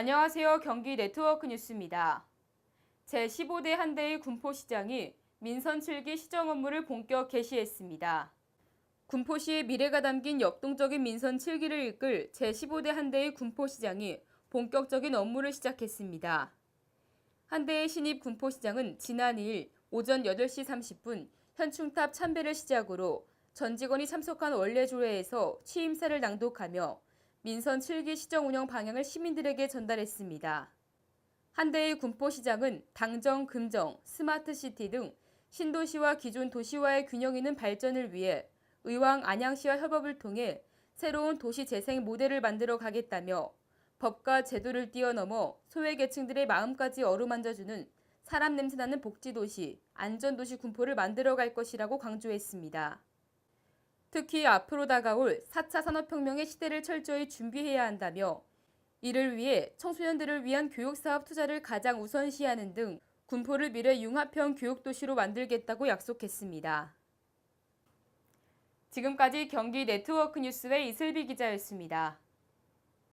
안녕하세요. 경기 네트워크 뉴스입니다. 제15대 한대의 군포시장이 민선 7기 시정 업무를 본격 개시했습니다. 군포시의 미래가 담긴 역동적인 민선 7기를 이끌 제15대 한대의 군포시장이 본격적인 업무를 시작했습니다. 한대의 신입 군포시장은 지난 2일 오전 8시 30분 현충탑 참배를 시작으로 전 직원이 참석한 원래 조회에서 취임사를 낭독하며 민선 7기 시정 운영 방향을 시민들에게 전달했습니다. 한대의 군포시장은 당정, 금정, 스마트시티 등 신도시와 기존 도시와의 균형 있는 발전을 위해 의왕 안양시와 협업을 통해 새로운 도시 재생 모델을 만들어 가겠다며 법과 제도를 뛰어넘어 소외계층들의 마음까지 어루만져주는 사람 냄새나는 복지도시, 안전도시 군포를 만들어 갈 것이라고 강조했습니다. 특히 앞으로 다가올 4차 산업혁명의 시대를 철저히 준비해야 한다며 이를 위해 청소년들을 위한 교육사업 투자를 가장 우선시하는 등 군포를 미래 융합형 교육도시로 만들겠다고 약속했습니다. 지금까지 경기 네트워크 뉴스의 이슬비 기자였습니다.